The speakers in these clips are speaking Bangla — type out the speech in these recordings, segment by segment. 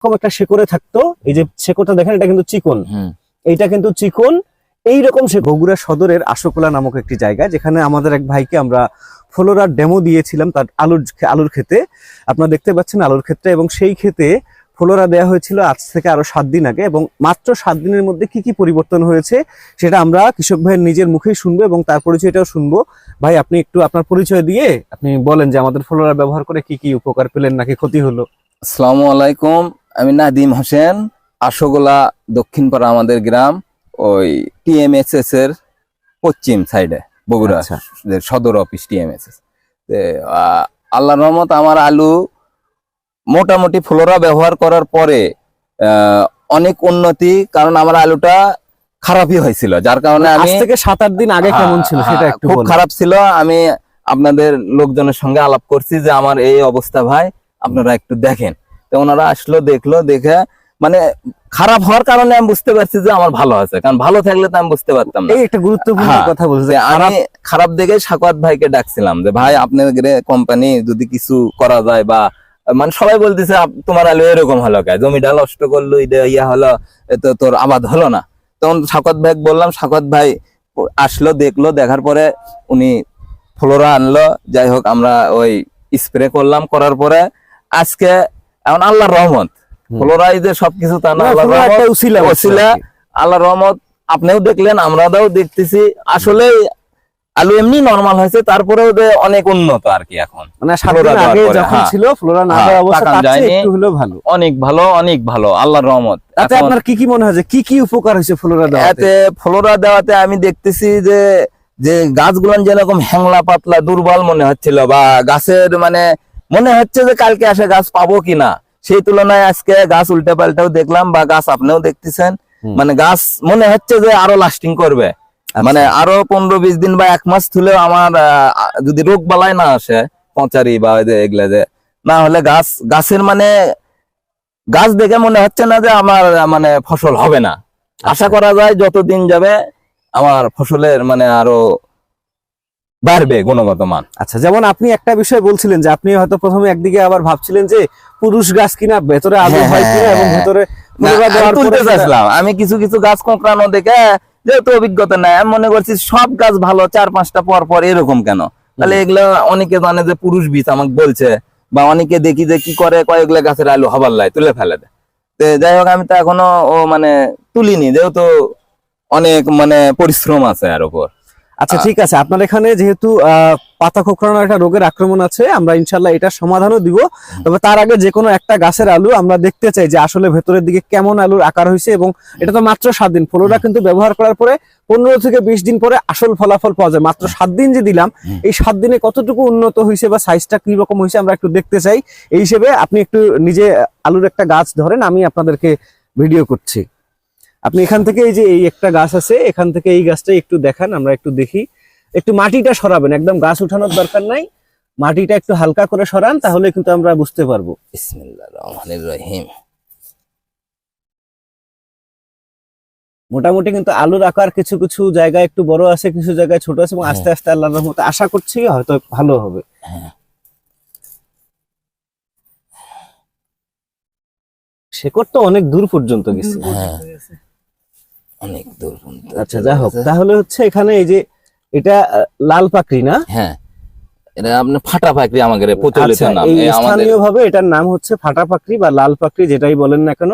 এরকম একটা শেকড়ে থাকতো। এই যে শেকড়টা দেখেন এটা কিন্তু চিকন। এইটা কিন্তু চিকন। এইরকম সে বগুড়া সদরের আশোকোলা নামক একটি জায়গা যেখানে আমাদের এক ভাইকে আমরা ফ্লোরার ডেমো দিয়েছিলাম তার আলুর আলুর ক্ষেতে আপনারা দেখতে পাচ্ছেন আলুর ক্ষেত্রে এবং সেই ক্ষেতে ফ্লোরা দেওয়া হয়েছিল আজ থেকে আরও সাত দিন আগে এবং মাত্র সাত দিনের মধ্যে কি কি পরিবর্তন হয়েছে সেটা আমরা কৃষক ভাইয়ের নিজের মুখেই শুনব এবং তার পরিচয়টাও শুনব। ভাই আপনি একটু আপনার পরিচয় দিয়ে আপনি বলেন যে আমাদের ফ্লোরা ব্যবহার করে কি কি উপকার পেলেন নাকি ক্ষতি হলো। আসসালামু আলাইকুম। আমি নাদিম হোসেন আশোগোলা দক্ষিণপাড়া আমাদের গ্রাম ওই টিএমএসএস এর পশ্চিম সাইডে বগুড়া আচ্ছা। সদর অফিস টিএমএসএস আল্লাহ রহমত আমার আলু মোটামুটি ফ্লোরা ব্যবহার করার পরে আহ, অনেক উন্নতি কারণ আমার আলুটা খারাপই হয়েছিল যার কারণে আমি থেকে সাত আট দিন আগে কেমন ছিল সেটা হ্যাঁ, একটু খুব খারাপ ছিল আমি আপনাদের লোকজনের সঙ্গে আলাপ করছি যে আমার এই অবস্থা ভাই আপনারা একটু দেখেন। তো ওনারা আসলো দেখল দেখে মানে খারাপ হওয়ার কারণে আমি বুঝতে পারছি যে আমার ভালো আছে। কারণ ভালো থাকলে তো আমি বুঝতে পারতাম না। এই একটা গুরুত্বপূর্ণ হ্যাঁ, কথা বলছে। আমি খারাপ দেখে সাকাত ভাইকে ডাকছিলাম যে ভাই আপনার কোম্পানি যদি কিছু করা যায় বা মানে সবাই বলতেছে তোমার আলু এরকম হলো কে জমিটা নষ্ট করল ইয়া হলো তো তোর আবাদ হলো না। তখন সাকত ভাই বললাম সাকত ভাই আসলো দেখল দেখার পরে উনি ফ্লোরা আনলো। যাই হোক আমরা ওই স্প্রে করলাম করার পরে আজকে এখন আল্লাহর রহমত। হুম। ফ্লোরাই যে সবকিছু তা না। আল্লাহ রহমত আপনিও দেখলেন আমরাও দেখতেছি। আসলে আলু এমনি নরমাল হয়েছে তারপরেও যে অনেক উন্নত আর কি এখন। মানে আগে যখন হ্যাঁ। ছিল ফ্লোরা না হ্যাঁ, দেওয়ার অবস্থা তার একটু হলেও ভালো। অনেক ভালো অনেক ভালো আল্লাহর রহমত। তাতে এখন আপনার কি কি মনে হয় যে কি কি উপকার হয়েছে ফ্লোরা দেওয়াতে? এতে ফ্লোরা দেওয়াতে আমি দেখতেছি যে যে গাছগুলো যেরকম হ্যাংলা পাতলা দুর্বল মনে হচ্ছিল বা গাছের মানে মনে হচ্ছে যে কালকে আসে গাছ পাবো কিনা? সেই তুলনায় আজকে গাছ উল্টে পাল্টাও দেখলাম বা গাছ আপনিও দেখতেছেন। মানে গাছ মনে হচ্ছে যে আরও লাস্টিং করবে। আচ্ছা। মানে আরও পনেরো বিশ দিন বা এক মাস তুলেও আমার যদি রোগ বালাই না আসে পচারি বা ওই যে এগুলা যে না হলে গাছ গাছের মানে গাছ দেখে মনে হচ্ছে না যে আমার মানে ফসল হবে না। আশা আচ্ছা। করা যায় যতদিন যাবে আমার ফসলের মানে আরও বাড়বে গুণগত মান। আচ্ছা যেমন আপনি একটা বিষয় বলছিলেন যে আপনি হয়তো প্রথমে একদিকে আবার ভাবছিলেন যে পুরুষ গাছ কিনা ভেতরে আলু হ্যাঁ, হয় কিনা হ্যাঁ, এবং হ্যাঁ। ভেতরে আমি কিছু কিছু গাছ কোঁকড়ানো দেখে যেহেতু অভিজ্ঞতা নাই আমি মনে করছি সব গাছ ভালো চার পাঁচটা পর পর এরকম কেন? তাহলে এগুলো অনেকে জানে যে পুরুষ বীজ আমাকে বলছে বা অনেকে দেখি যে কি করে কয়েকগুলো গাছের আলু হবার লাই তুলে ফেলে দেয়। যাই হোক আমি তো এখনও ও মানে তুলিনি যেহেতু অনেক মানে পরিশ্রম আছে আর উপর। আচ্ছা ঠিক আছে। আপনার এখানে যেহেতু আহ, পাতা খোকরানোর একটা রোগের আক্রমণ আছে আমরা ইনশাল্লাহ এটা সমাধানও দিব। তবে তার আগে যে কোনো একটা গাছের আলু আমরা দেখতে চাই যে আসলে ভেতরের দিকে কেমন আলুর আকার হয়েছে এবং এটা তো মাত্র সাত দিন। ফলোরা কিন্তু ব্যবহার করার পরে পনেরো থেকে বিশ দিন পরে আসল ফলাফল পাওয়া যায়। মাত্র সাত দিন যে দিলাম এই সাত দিনে কতটুকু উন্নত হয়েছে বা সাইজটা কি রকম হয়েছে আমরা একটু দেখতে চাই। এই হিসেবে আপনি একটু নিজে আলুর একটা গাছ ধরেন আমি আপনাদেরকে ভিডিও করছি। আপনি এখান থেকে এই যে এই একটা গাছ আছে এখান থেকে এই গাছটা একটু দেখান আমরা একটু দেখি। একটু মাটিটা সরাবেন একদম গাছ উঠানোর দরকার নাই। মাটিটা একটু হালকা করে সরান তাহলে কিন্তু আমরা বুঝতে পারব। রহিম। মোটামুটি কিন্তু আলুর আকার কিছু কিছু জায়গায় একটু বড় আছে কিছু জায়গায় ছোট আছে এবং আস্তে আস্তে আল্লাহর রহমতে আশা করছি হয়তো ভালো হবে। হ্যাঁ। শেকড় তো অনেক দূর পর্যন্ত গেছে। হ্যাঁ। অনেক দূর আচ্ছা যা হোক তাহলে হচ্ছে এখানে এই যে এটা লাল পাকড়ি না? হ্যাঁ এটা আপনি ফাটা পাকড়ি আমাদের প্রচলিত আচ্ছা নাম এই এই স্থানীয় ভাবে এটার নাম হচ্ছে ফাটা পাকড়ি বা লাল পাকড়ি যেটাই বলেন না কেন।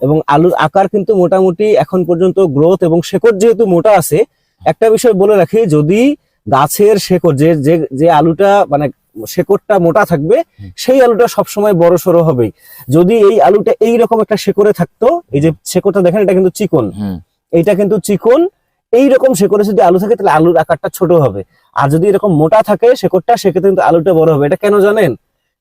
এবং আলুর আকার কিন্তু মোটামুটি এখন পর্যন্ত গ্রোথ এবং শেকড় যেহেতু মোটা আছে একটা বিষয় বলে রাখি যদি গাছের শেকড় যে যে যে আলুটা মানে শেকড়টা মোটা থাকবে সেই আলুটা সবসময় বড় সড়ো হবেই। যদি এই আলুটা এই রকম একটা শেকড়ে থাকতো এই যে শেকড়টা দেখেন এটা কিন্তু চিকন। এইটা কিন্তু চিকন, এইরকম শেকড়ে যদি আলু থাকে তাহলে আলুর আকারটা ছোট হবে। আর যদি এরকম মোটা থাকে শেকড়টা, সেক্ষেত্রে কিন্তু আলুটা বড় হবে। এটা কেন জানেন?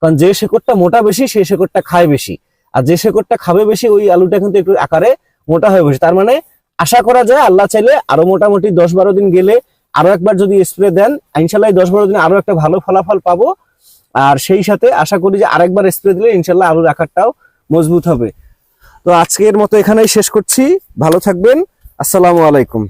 কারণ যে শেকড়টা মোটা বেশি সেই শেকড়টা খায় বেশি। আর যে শেকড়টা খাবে বেশি, ওই আলুটা কিন্তু একটু আকারে মোটা হয়ে বসে। তার মানে আশা করা যায় আল্লাহ চাইলে আরও মোটামুটি দশ বারো দিন গেলে আরও একবার যদি স্প্রে দেন ইনশাল্লাহ দশ বারো দিন আরও একটা ভালো ফলাফল পাবো। আর সেই সাথে আশা করি যে আরেকবার স্প্রে দিলে ইনশাল্লাহ আলুর আকারটাও মজবুত হবে। তো আজকের মতো এখানেই শেষ করছি। ভালো থাকবেন। আসসালামু আলাইকুম।